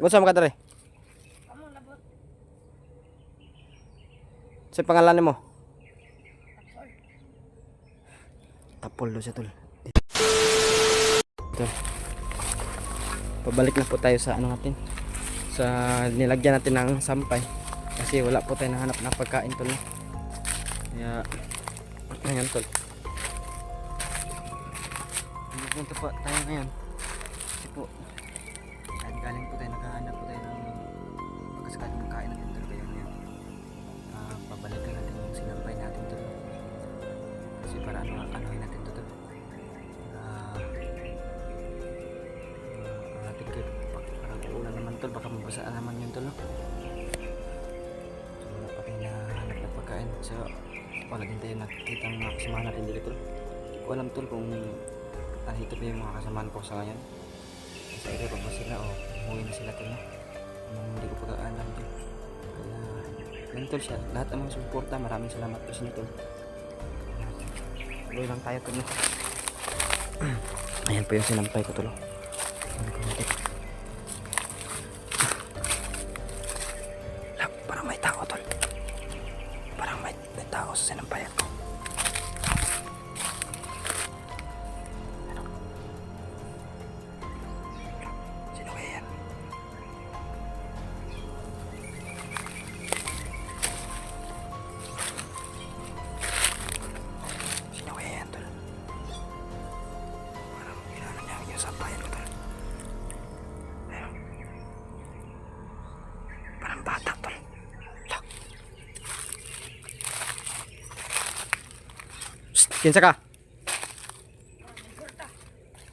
Gusto mo ka dere? Kamu labot. Sa pangalan mo? Tapol do siya tol. Tol. Pabalik na po tayo sa ano natin. Sa nilagyan natin ng sampay. Kasi wala po tayo nahanap na pagkain tol. Kaya ngayon tol. Dito po tayo ngayon. Pagkasakaling kain natin tol. Kaya ngayon ah, pabalikan natin yung sinampay natin tol. Kasi para ano, anuhin natin to tol. Ah, uh, natin kayo parang uulan naman tol. Baka mabasaan naman yun tol. No? So, wala pa tayo nahanap na pagkain. So, wala din tayo nakikita ng mga kasamahan natin dito. Hindi ko alam tol kung nandito pa yung mga kasamahan ko sa ngayon. Kasi ito pag ba sila o umuwi na sila tol. No? Yun tol siya. Lahat ng mga suporta, maraming salamat po sa tol. Tuloy lang tayo no? Ayan po yung sinampay ko tol. Kinsa ka?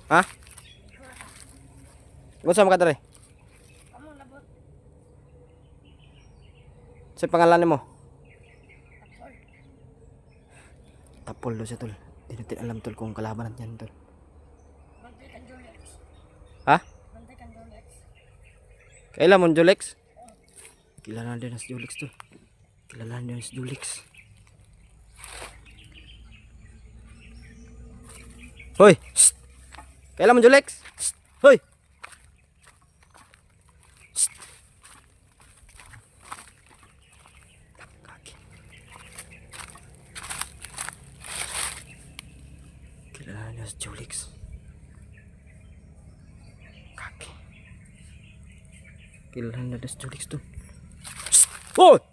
Ha? Gusto mo ka dere? Sa pangalan mo? Tapol do siya tol. Di natin alam tol kung kalaban natin yan tol. Ha? Kailan mo Julex? Kilala din as Julex tol. Kilala din as Julex. Hoy! Shh! Kailan mo Julex? Shh! Hoy! Julex. Kaki. Kilala to. Shh! Hoy!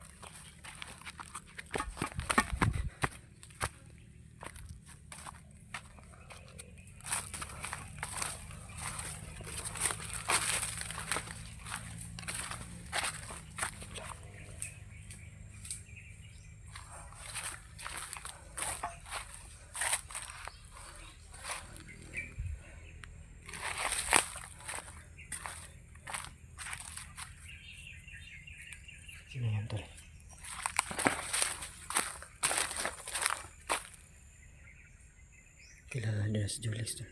Julex tol.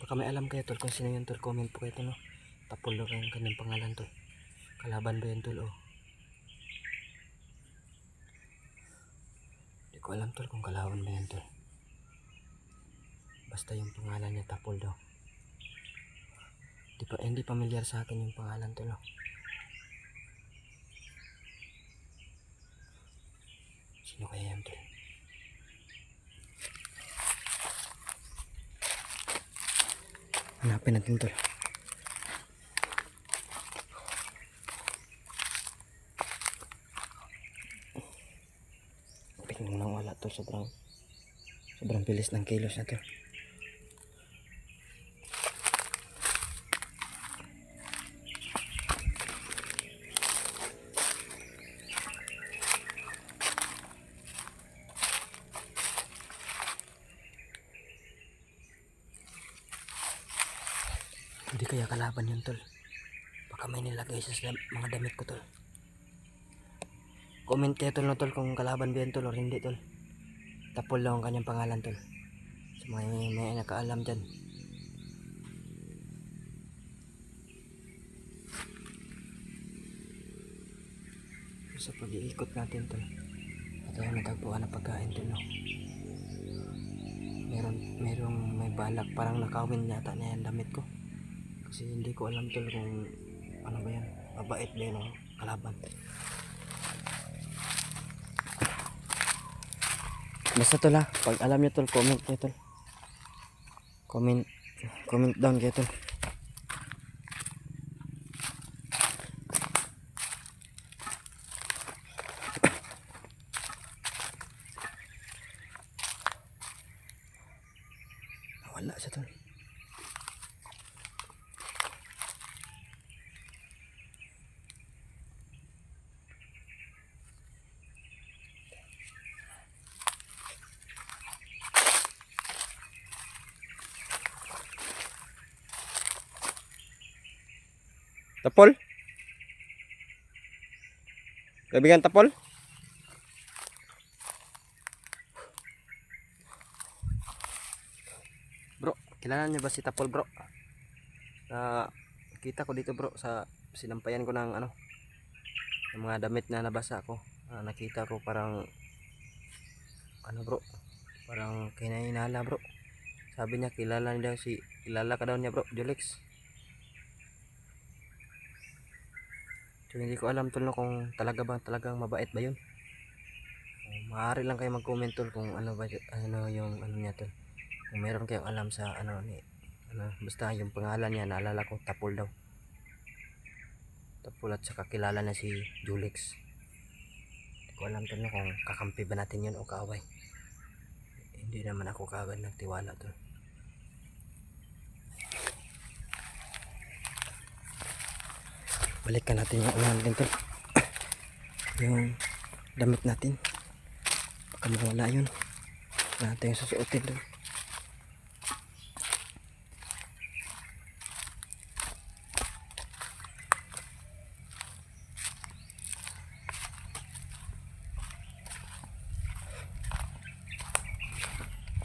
Baka may alam kayo tol kung sino yun tol. Comment po kayo tol no. Tapol na kayong kanyang pangalan tol. Kalaban ba yun tol oh. Hindi ko alam tol kung kalaban ba yan tol. Basta yung pangalan niya Tapol daw. Di pa, hindi pamilyar sa akin yung pangalan to, no? Sino kaya yan, tol? Hanapin natin, tol. Biglang nang wala, tol. Sobrang, sobrang bilis ng kilos na, tol. Hindi kaya kalaban yun, tol. Baka may nilagay sa mga damit ko, tol. Comment kayo, tol, no, tol, kung kalaban ba yun, tol, or hindi, tol. Tapol lang ang kanyang pangalan, tol. Sa mga may, may nakaalam dyan. Sa pag-iikot natin, tol. At tayo natagpuan ng pagkain, tol, no. meron merong may balak parang nakawin yata na yan damit ko kasi hindi ko alam tol kung ano ba yan? Mabait ba yun o kalaban. Basta tol ha? Pag alam nyo tol comment nyo tol. Comment comment down kayo tol wala siya tol Tapol? Kaibigan Tapol? Bro, kilala niyo ba si Tapol bro? Na kita ko dito bro sa sinampayan ko ng ano ng mga damit na nabasa ko. Ah, nakita ko parang ano bro, parang kinahinala bro. Sabi niya kilala niya si kilala ka daw niya bro, Julex. So, hindi ko alam tol no, kung talaga ba talagang mabait ba yun. Uh, maaari lang kayo mag-comment tol kung ano ba ano yung ano niya tol. Kung meron kayong alam sa ano ni ano basta yung pangalan niya naalala ko Tapol daw. Tapol at saka kilala na si Julix. Hindi ko alam tol no, kung kakampi ba natin yun o kaaway. Hindi naman ako kaagad nagtiwala tol. Balikan natin yung ulan tol yung damit natin. Baka mawala yun. Natin yung susuotin tol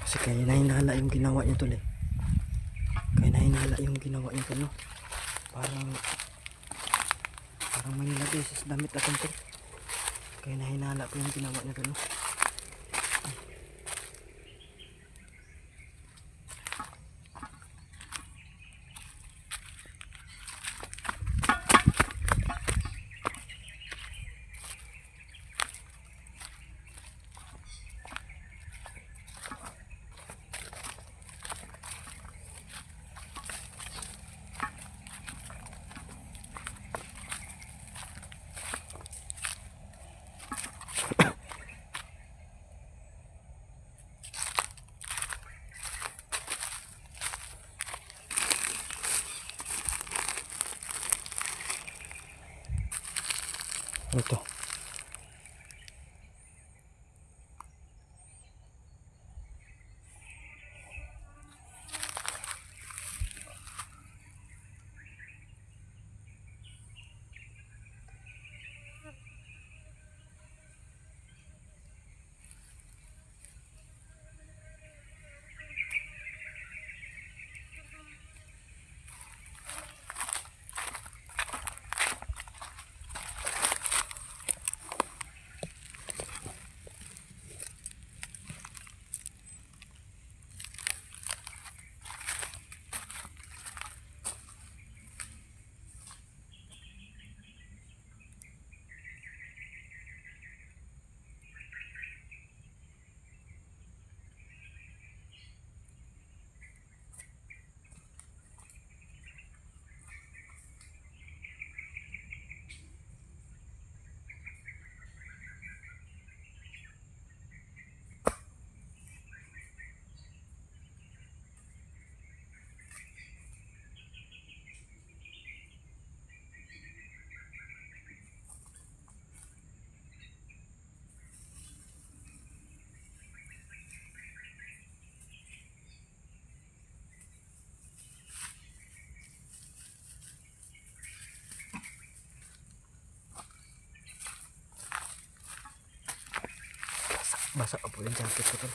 kasi kaya nahinala yung ginawa niya tol eh kaya nahinala yung ginawa niya tol no? parang Parang may nilagay sa damit natin to. Kaya nahinala ko yung ginawa niya gano'n. Ito. Basa pa po yung jacket ko.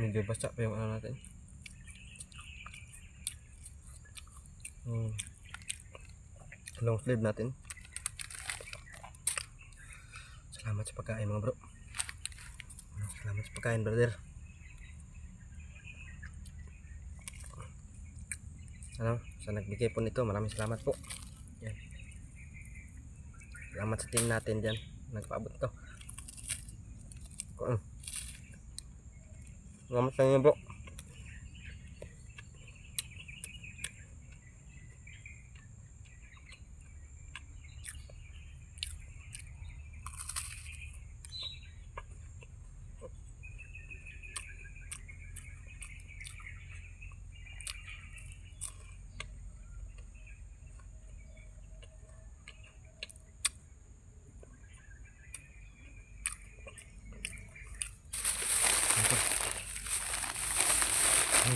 Medyo basta pa yung ano natin. Hmm. Long sleeve natin. Salamat sa pagkain mga bro. Salamat sa pagkain brother. Ano, sa nagbigay po nito, maraming salamat po. Yan. Salamat sa team natin dyan. Nagpaabot to. Kuan. Salamat sa inyo bro.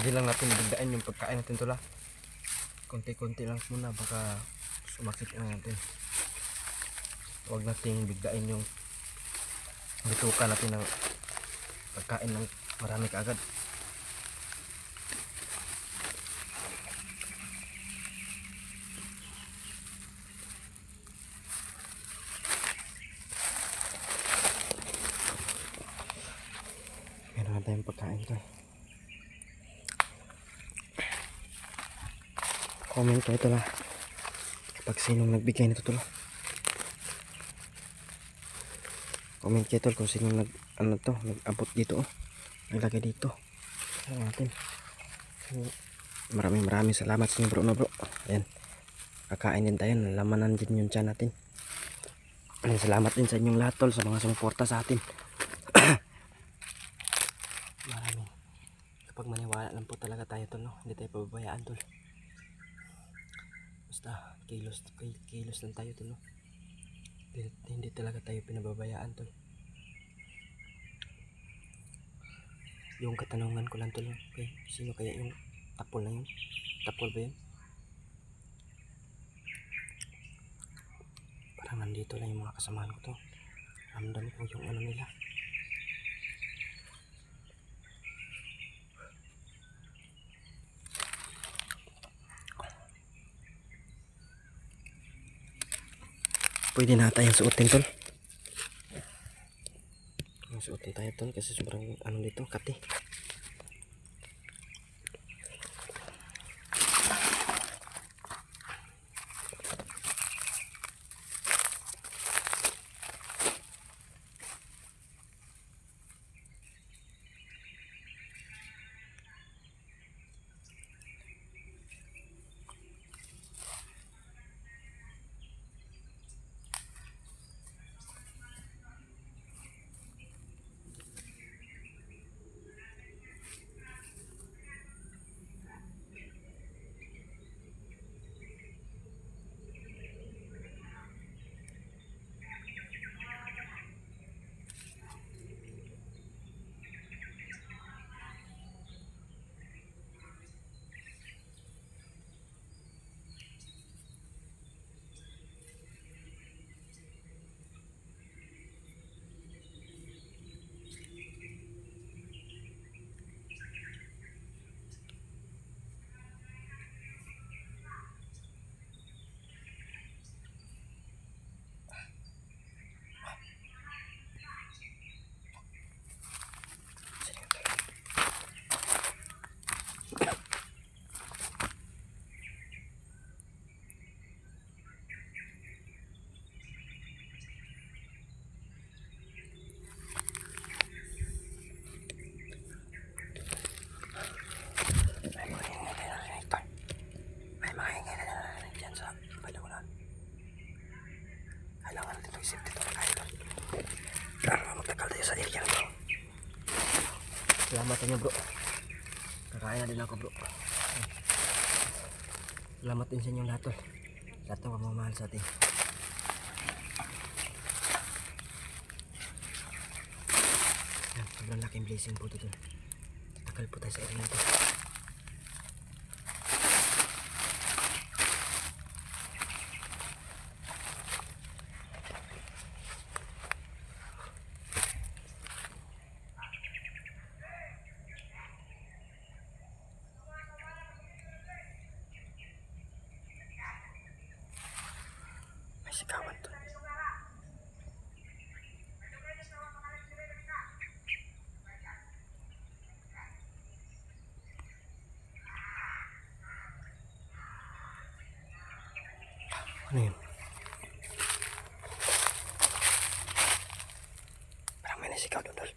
Hindi lang natin bigdain yung pagkain natin tula. Konti-konti lang muna baka sumakit na natin. Huwag nating bigdain yung bituka natin ng pagkain ng marami kaagad. Meron na tayong pagkain to. Comment kayo tula kapag sinong nagbigay nito tula comment kayo tol kung sinong nag ano to nag-abot dito oh. Naglagay dito. Ayan natin. Maraming maraming salamat sa inyo bro no bro? Ayan. Kakain din tayo nalamanan din yung tiyan natin. Ayan, salamat din sa inyong lahat tol sa mga sumuporta sa atin. Maraming kapag maniwala lang po talaga tayo tol no? Hindi tayo pababayaan tol basta kilos kilos lang tayo tol no? Hindi, hindi talaga tayo pinababayaan tol. Yung katanungan ko lang tol okay, sino kaya yung tapol na yun? Tapol ba yun? Parang nandito lang yung mga kasamahan ko to ramdam ko yung ano nila pwede na tayong suotin tol. Suotin tayo tol kasi sobrang ano dito kati may mga ingay na narinig tol may mga ingay na narinig dyan sa palagunan kailangan natin mag-isip dito kaya tol kaya magtagal tayo sa area na to salamat sa inyo bro. Kakain na din ako bro. Salamat din sa inyo lahat tol. Lahat ng pamamahal sa atin. Yan, sobrang laking blessing po ito tol. Tagal po tayo sa area na to Ano yun? Parang may nasigaw doon, tol.